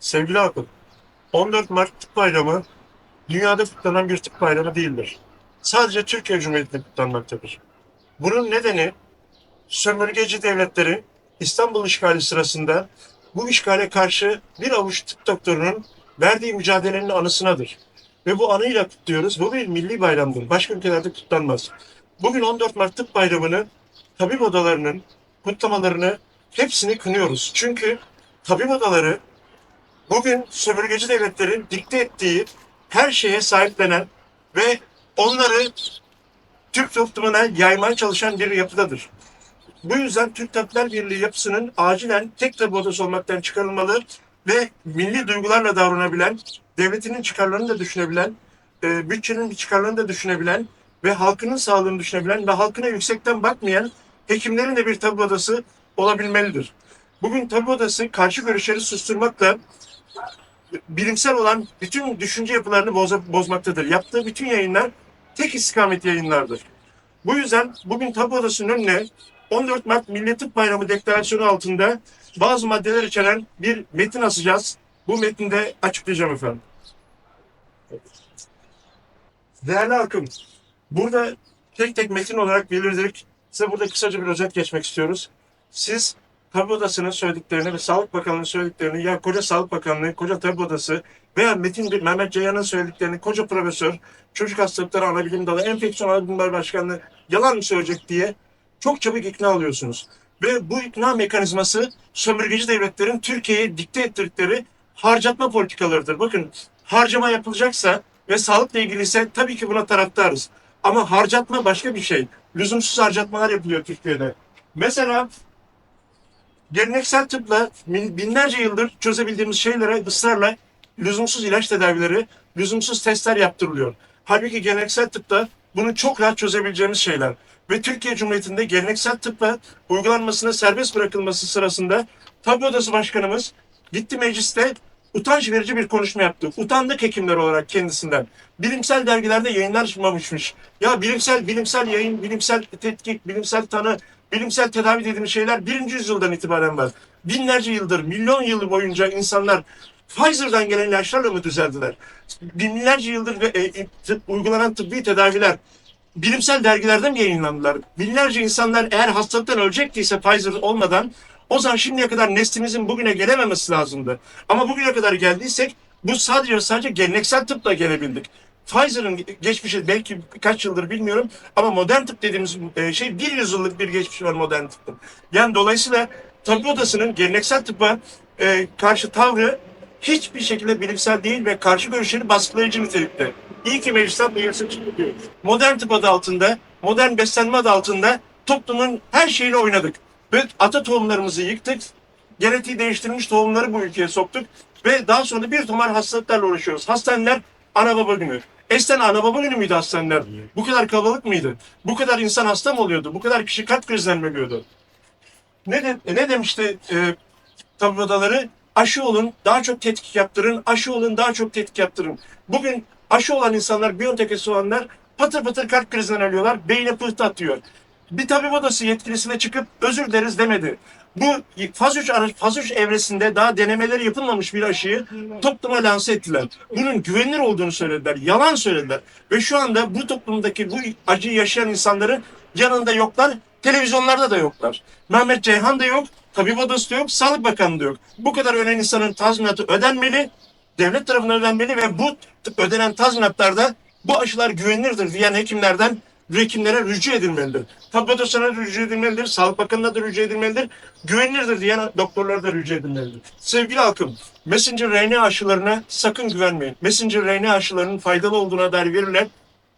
Sevgili Akın, 14 Mart Tıp Bayramı dünyada kutlanan bir tıp bayramı değildir. Sadece Türkiye Cumhuriyeti'nde kutlanmaktadır. Bunun nedeni sömürgeci devletleri İstanbul işgali sırasında bu işgale karşı bir avuç tıp doktorunun verdiği mücadelenin anısınadır. Ve bu anıyla kutluyoruz. Bu bir milli bayramdır. Başka ülkelerde kutlanmaz. Bugün 14 Mart Tıp Bayramı'nı tabip odalarının kutlamalarını hepsini kınıyoruz. Çünkü tabip odaları bugün sömürgeci devletlerin dikte ettiği her şeye sahiplenen ve onları Türk toplumuna yaymaya çalışan bir yapıdadır. Bu yüzden Türk Tabipler Birliği yapısının acilen tek tabi odası olmaktan çıkarılmalı ve milli duygularla davranabilen, devletinin çıkarlarını da düşünebilen, e, bütçenin çıkarlarını da düşünebilen ve halkının sağlığını düşünebilen ve halkına yüksekten bakmayan hekimlerin de bir tabi odası olabilmelidir. Bugün tabi odası karşı görüşleri susturmakla bilimsel olan bütün düşünce yapılarını boza- bozmaktadır. Yaptığı bütün yayınlar tek istikamet yayınlardır. Bu yüzden bugün tabu odasının önüne 14 Mart Milli Tıp Bayramı deklarasyonu altında bazı maddeler içeren bir metin asacağız. Bu metinde açıklayacağım efendim. Değerli halkım, burada tek tek metin olarak belirterek size burada kısaca bir özet geçmek istiyoruz. Siz Tabi Odası'nın söylediklerini ve Sağlık Bakanlığı'nın söylediklerini ya koca Sağlık Bakanlığı, koca Tabi Odası veya Metin Mehmet Ceyhan'ın söylediklerini koca profesör, çocuk hastalıkları anabilim dalı, enfeksiyon anabilimler başkanlığı yalan mı söyleyecek diye çok çabuk ikna alıyorsunuz. Ve bu ikna mekanizması sömürgeci devletlerin Türkiye'ye dikte ettirdikleri harcatma politikalarıdır. Bakın harcama yapılacaksa ve sağlıkla ilgili ise tabii ki buna taraftarız. Ama harcatma başka bir şey. Lüzumsuz harcatmalar yapılıyor Türkiye'de. Mesela geleneksel tıpla bin- binlerce yıldır çözebildiğimiz şeylere ısrarla lüzumsuz ilaç tedavileri, lüzumsuz testler yaptırılıyor. Halbuki geleneksel tıpta bunu çok rahat çözebileceğimiz şeyler. Ve Türkiye Cumhuriyeti'nde geleneksel tıpla uygulanmasına serbest bırakılması sırasında Tabi Odası Başkanımız gitti mecliste utanç verici bir konuşma yaptı. Utandık hekimler olarak kendisinden. Bilimsel dergilerde yayınlar sunmamışmış. Ya bilimsel bilimsel yayın, bilimsel tetkik, bilimsel tanı, bilimsel tedavi dediğimiz şeyler birinci yüzyıldan itibaren var. Binlerce yıldır, milyon yıl boyunca insanlar Pfizer'dan gelen ilaçlarla mı düzeldiler? Binlerce yıldır ve, e, e, tıp, uygulanan tıbbi tedaviler bilimsel dergilerde mi yayınlandılar? Binlerce insanlar eğer hastalıktan ölecektiyse Pfizer olmadan o zaman şimdiye kadar neslimizin bugüne gelememesi lazımdı. Ama bugüne kadar geldiysek bu sadece sadece geleneksel tıpla gelebildik. Pfizer'ın geçmişi belki kaç yıldır bilmiyorum ama modern tıp dediğimiz e, şey bir yüzyıllık bir geçmişi var modern tıbbın. Yani dolayısıyla tabip odasının geleneksel tıbba e, karşı tavrı hiçbir şekilde bilimsel değil ve karşı görüşleri baskılayıcı nitelikte. İyi ki meclisten yasa çıkıyor. Modern tıp adı altında, modern beslenme adı altında toplumun her şeyini oynadık. Ve ata tohumlarımızı yıktık, genetiği değiştirilmiş tohumları bu ülkeye soktuk ve daha sonra bir tomar hastalıklarla uğraşıyoruz. Hastaneler ana baba günü. Eskiden ana baba günü müydü hastaneler? Bu kadar kalabalık mıydı? Bu kadar insan hasta mı oluyordu? Bu kadar kişi kalp krizinden ölüyordu? Ne, de, ne demişti e, tabi odaları? Aşı olun, daha çok tetkik yaptırın. Aşı olun, daha çok tetkik yaptırın. Bugün aşı olan insanlar, aşısı olanlar patır patır kalp krizinden ölüyorlar. Beyne pıhtı atıyor. Bir tabip odası yetkilisine çıkıp özür dileriz demedi. Bu faz 3, ara- faz 3 evresinde daha denemeleri yapılmamış bir aşıyı topluma lanse ettiler. Bunun güvenilir olduğunu söylediler. Yalan söylediler. Ve şu anda bu toplumdaki bu acıyı yaşayan insanların yanında yoklar. Televizyonlarda da yoklar. Mehmet Ceyhan da yok. Tabip odası da yok. Sağlık Bakanı da yok. Bu kadar ölen insanın tazminatı ödenmeli. Devlet tarafından ödenmeli ve bu ödenen tazminatlarda bu aşılar güvenilirdir diyen hekimlerden hekimlere rücu edilmelidir. Tabip odasına rücu edilmelidir. Sağlık Bakanı'na da rücu edilmelidir. Güvenilirdir diyen doktorlara da rücu edilmelidir. Sevgili halkım, messenger RNA aşılarına sakın güvenmeyin. Messenger RNA aşılarının faydalı olduğuna dair veriler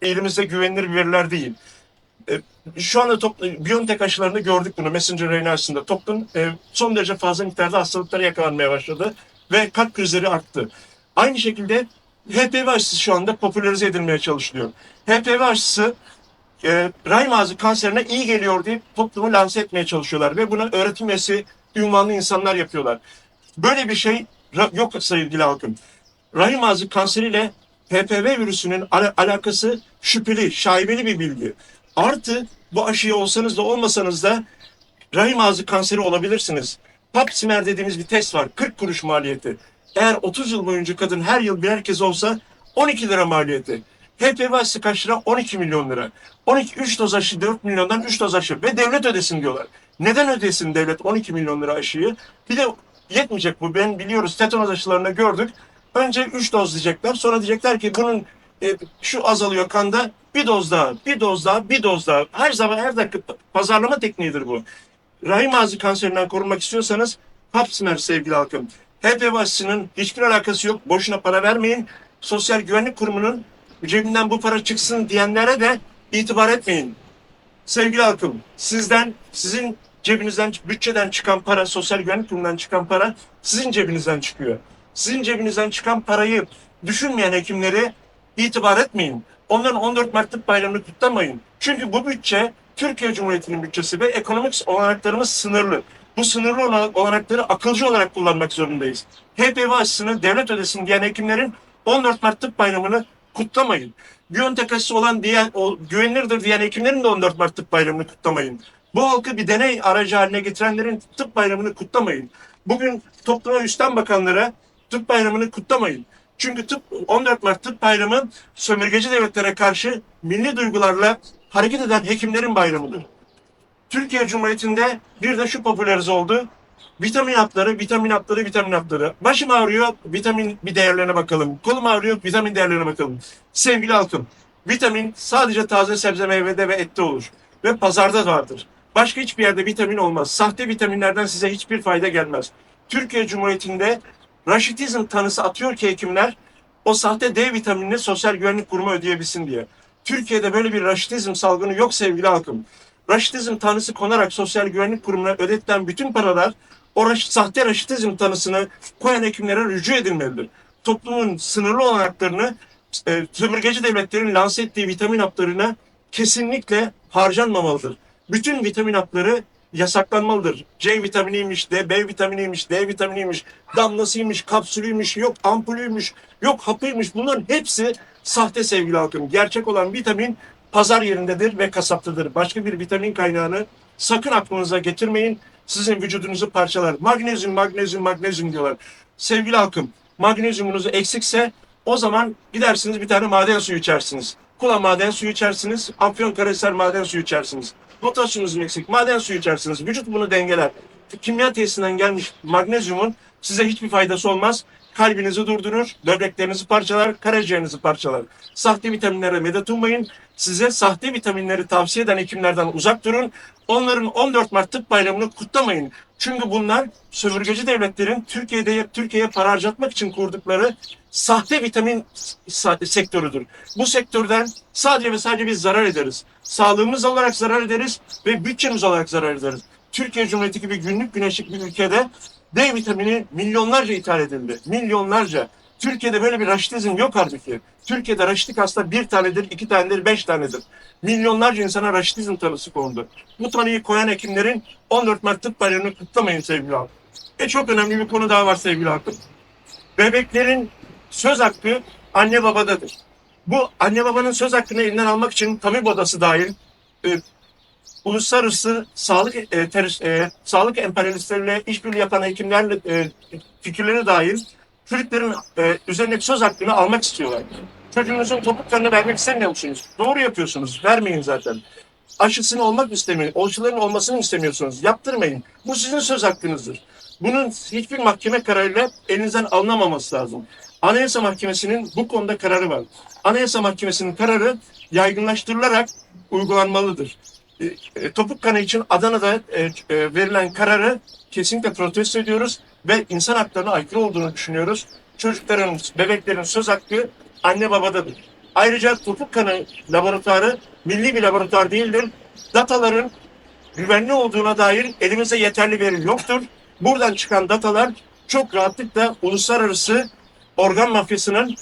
elimizde güvenilir veriler değil. E, şu anda top, Biontech aşılarında gördük bunu messenger RNA aşısında. Toplum e, son derece fazla miktarda hastalıklara yakalanmaya başladı ve kalp krizleri arttı. Aynı şekilde HPV aşısı şu anda popülerize edilmeye çalışılıyor. HPV aşısı e, rahim ağzı kanserine iyi geliyor diye toplumu lanse etmeye çalışıyorlar ve buna öğretim üyesi ünvanlı insanlar yapıyorlar. Böyle bir şey yok sevgili halkım. Rahim ağzı kanseriyle HPV virüsünün ala- alakası şüpheli, şaibeli bir bilgi. Artı bu aşıyı olsanız da olmasanız da rahim ağzı kanseri olabilirsiniz. Pap smear dediğimiz bir test var. 40 kuruş maliyeti. Eğer 30 yıl boyunca kadın her yıl birer kez olsa 12 lira maliyeti. HPV aşısı kaç lira? 12 milyon lira. 12, 3 doz aşı 4 milyondan 3 doz aşı. Ve devlet ödesin diyorlar. Neden ödesin devlet 12 milyon lira aşıyı? Bir de yetmeyecek bu. Ben biliyoruz tetanoz aşılarında gördük. Önce 3 doz diyecekler. Sonra diyecekler ki bunun e, şu azalıyor kanda. Bir doz daha, bir doz daha, bir doz daha. Her zaman her dakika pazarlama tekniğidir bu. Rahim ağzı kanserinden korunmak istiyorsanız Pap smear sevgili halkım. HPV aşısının hiçbir alakası yok. Boşuna para vermeyin. Sosyal Güvenlik Kurumu'nun cebinden bu para çıksın diyenlere de itibar etmeyin. Sevgili halkım, sizden, sizin cebinizden, bütçeden çıkan para, Sosyal Güvenlik Kurumu'ndan çıkan para sizin cebinizden çıkıyor. Sizin cebinizden çıkan parayı düşünmeyen hekimlere itibar etmeyin. Onların 14 Mart Tıp Bayramı'nı kutlamayın. Çünkü bu bütçe Türkiye Cumhuriyeti'nin bütçesi ve ekonomik olanaklarımız sınırlı. Bu sınırlı olan olanakları akılcı olarak kullanmak zorundayız. HPV aşısını devlet ödesin diyen hekimlerin 14 Mart Tıp Bayramı'nı kutlamayın. Biontech aşısı olan diyen, o güvenilirdir diyen hekimlerin de 14 Mart Tıp Bayramı'nı kutlamayın. Bu halkı bir deney aracı haline getirenlerin tıp bayramını kutlamayın. Bugün topluma üstten bakanlara tıp bayramını kutlamayın. Çünkü tıp 14 Mart Tıp Bayramı sömürgeci devletlere karşı milli duygularla hareket eden hekimlerin bayramıdır. Türkiye Cumhuriyeti'nde bir de şu popülerize oldu. Vitamin hapları, vitamin hapları, vitamin hapları. Başım ağrıyor, vitamin bir değerlerine bakalım. Kolum ağrıyor, vitamin değerlerine bakalım. Sevgili halkım, vitamin sadece taze sebze meyvede ve ette olur. Ve pazarda vardır. Başka hiçbir yerde vitamin olmaz. Sahte vitaminlerden size hiçbir fayda gelmez. Türkiye Cumhuriyeti'nde raşitizm tanısı atıyor ki hekimler o sahte D vitaminini Sosyal Güvenlik Kurumu ödeyebilsin diye. Türkiye'de böyle bir raşitizm salgını yok sevgili halkım. Raşitizm tanısı konarak Sosyal Güvenlik Kurumu'na ödetilen bütün paralar o raş- sahte raşitizm tanısını koyan hekimlere rücu edilmelidir. Toplumun sınırlı olanaklarını e, sömürgeci devletlerin lanse ettiği vitamin haplarına kesinlikle harcanmamalıdır. Bütün vitamin hapları yasaklanmalıdır. C vitaminiymiş, D, B vitaminiymiş, D vitaminiymiş, damlasıymış, kapsülüymüş, yok ampulüymüş, yok hapıymış. Bunların hepsi sahte sevgili halkım. Gerçek olan vitamin pazar yerindedir ve kasaptadır. Başka bir vitamin kaynağını sakın aklınıza getirmeyin. Sizin vücudunuzu parçalar. Magnezyum, magnezyum, magnezyum diyorlar. Sevgili halkım, magnezyumunuz eksikse o zaman gidersiniz bir tane maden suyu içersiniz. Kula maden suyu içersiniz, Afyonkarahisar maden suyu içersiniz. Potasyumunuz eksik, maden suyu içersiniz. Vücut bunu dengeler. Kimya tesisinden gelmiş magnezyumun size hiçbir faydası olmaz. Kalbinizi durdurur, böbreklerinizi parçalar, karaciğerinizi parçalar. Sahte vitaminlere medet ummayın. Size sahte vitaminleri tavsiye eden hekimlerden uzak durun. Onların 14 Mart Tıp Bayramı'nı kutlamayın. Çünkü bunlar sömürgeci devletlerin Türkiye'de Türkiye'ye para harcatmak için kurdukları sahte vitamin sektörüdür. Bu sektörden sadece ve sadece biz zarar ederiz. Sağlığımız olarak zarar ederiz ve bütçemiz olarak zarar ederiz. Türkiye Cumhuriyeti gibi günlük güneşlik bir ülkede D vitamini milyonlarca ithal edildi. Milyonlarca. Türkiye'de böyle bir raşitizm yok halbuki. Türkiye'de raşitlik hasta bir tanedir, iki tanedir, beş tanedir. Milyonlarca insana raşitizm tanısı kondu. Bu tanıyı koyan hekimlerin 14 Mart Tıp Bayramı'nı kutlamayın sevgili halkım. Ve çok önemli bir konu daha var sevgili halkım. Bebeklerin söz hakkı anne babadadır. Bu anne babanın söz hakkını elinden almak için tabip odası dahil e, uluslararası sağlık e, terör- e, sağlık emperyalistleriyle işbirliği yapan hekimlerle e, fikirleri dahil çocukların e, üzerindeki söz hakkını almak istiyorlar. Çocuğunuzun topuk kanını vermek istemiyor musunuz? Doğru yapıyorsunuz. Vermeyin zaten. Aşısını olmak istemiyor. Aşıların olmasını istemiyorsunuz. Yaptırmayın. Bu sizin söz hakkınızdır. Bunun hiçbir mahkeme kararıyla elinizden alınamaması lazım. Anayasa Mahkemesi'nin bu konuda kararı var. Anayasa Mahkemesi'nin kararı yaygınlaştırılarak uygulanmalıdır. E, e, topuk kanı için Adana'da e, verilen kararı kesinlikle protesto ediyoruz ve insan haklarına aykırı olduğunu düşünüyoruz. Çocukların, bebeklerin söz hakkı anne babadadır. Ayrıca topuk kanı laboratuvarı milli bir laboratuvar değildir. Dataların güvenli olduğuna dair elimizde yeterli veri yoktur. Buradan çıkan datalar çok rahatlıkla uluslararası organ mafyasının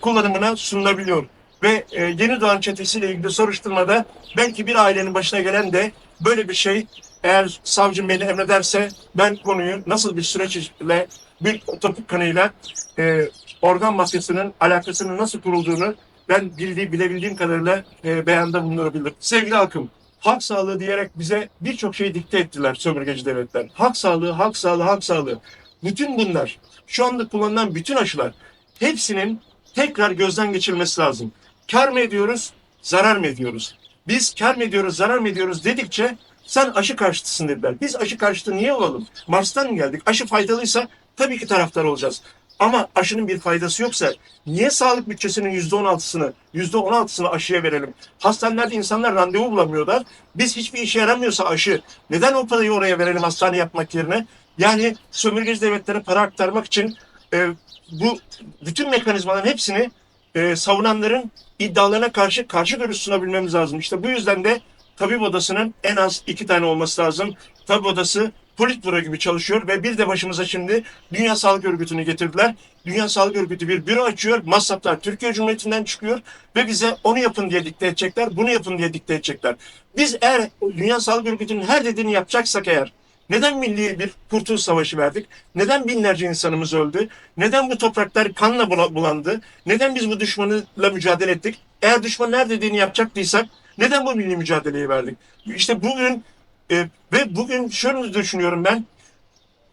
kullanımına sunulabiliyor. Ve e, yeni doğan çetesiyle ilgili soruşturmada belki bir ailenin başına gelen de böyle bir şey eğer savcım beni emrederse ben konuyu nasıl bir süreçle bir topuk kanıyla e, organ mafyasının alakasının nasıl kurulduğunu ben bildiği, bilebildiğim kadarıyla e, beyanda bulunabilirim. Sevgili halkım, Halk sağlığı diyerek bize birçok şey dikte ettiler sömürgeci devletler. Halk sağlığı, halk sağlığı, halk sağlığı. Bütün bunlar, şu anda kullanılan bütün aşılar hepsinin tekrar gözden geçirilmesi lazım. Kar mı ediyoruz, zarar mı ediyoruz? Biz kar mı ediyoruz, zarar mı ediyoruz dedikçe sen aşı karşıtısın dediler. Biz aşı karşıtı niye olalım? Mars'tan mı geldik? Aşı faydalıysa tabii ki taraftar olacağız. Ama aşının bir faydası yoksa niye sağlık bütçesinin yüzde on altısını, yüzde on altısını aşıya verelim? Hastanelerde insanlar randevu bulamıyorlar. Biz hiçbir işe yaramıyorsa aşı, neden o parayı oraya verelim hastane yapmak yerine? Yani sömürgeci devletlere para aktarmak için e, bu bütün mekanizmaların hepsini e, savunanların iddialarına karşı karşı görüş sunabilmemiz lazım. İşte bu yüzden de tabip odasının en az iki tane olması lazım. Tabip odası politbüro gibi çalışıyor ve bir de başımıza şimdi Dünya Sağlık Örgütü'nü getirdiler. Dünya Sağlık Örgütü bir büro açıyor. Masraflar Türkiye Cumhuriyeti'nden çıkıyor ve bize onu yapın diye dikte edecekler, bunu yapın diye dikte edecekler. Biz eğer Dünya Sağlık Örgütü'nün her dediğini yapacaksak eğer neden milli bir kurtuluş savaşı verdik? Neden binlerce insanımız öldü? Neden bu topraklar kanla bula- bulandı? Neden biz bu düşmanla mücadele ettik? Eğer düşman her dediğini yapacaktıysak neden bu milli mücadeleyi verdik? İşte bugün e, ve bugün şöyle düşünüyorum ben.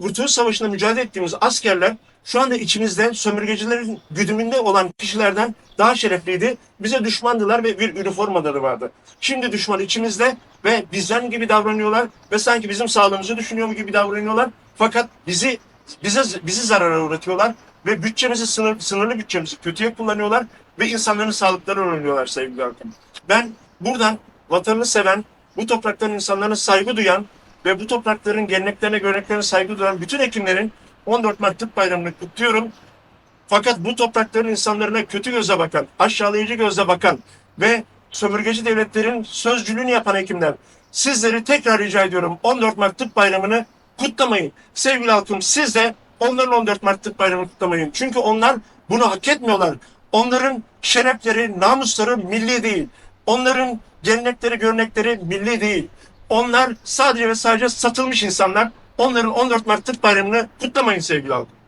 Kurtuluş Savaşı'nda mücadele ettiğimiz askerler şu anda içimizde sömürgecilerin güdümünde olan kişilerden daha şerefliydi. Bize düşmandılar ve bir üniformaları vardı. Şimdi düşman içimizde ve bizden gibi davranıyorlar ve sanki bizim sağlığımızı düşünüyor gibi davranıyorlar. Fakat bizi bize bizi zarara uğratıyorlar ve bütçemizi sınır, sınırlı bütçemizi kötüye kullanıyorlar ve insanların sağlıklarını önlüyorlar sevgili halkım. Ben buradan vatanını seven, bu toprakların insanlarına saygı duyan ve bu toprakların geleneklerine, göreneklerine saygı duyan bütün hekimlerin 14 Mart Tıp Bayramı'nı kutluyorum. Fakat bu toprakların insanlarına kötü gözle bakan, aşağılayıcı gözle bakan ve sömürgeci devletlerin sözcülüğünü yapan hekimler, sizleri tekrar rica ediyorum 14 Mart Tıp Bayramı'nı kutlamayın. Sevgili halkım siz de onların 14 Mart Tıp Bayramı'nı kutlamayın. Çünkü onlar bunu hak etmiyorlar. Onların şerefleri, namusları milli değil. Onların gelenekleri, görenekleri milli değil. Onlar sadece ve sadece satılmış insanlar. Onların 14 Mart Tıp Bayramı'nı kutlamayın sevgili halkım.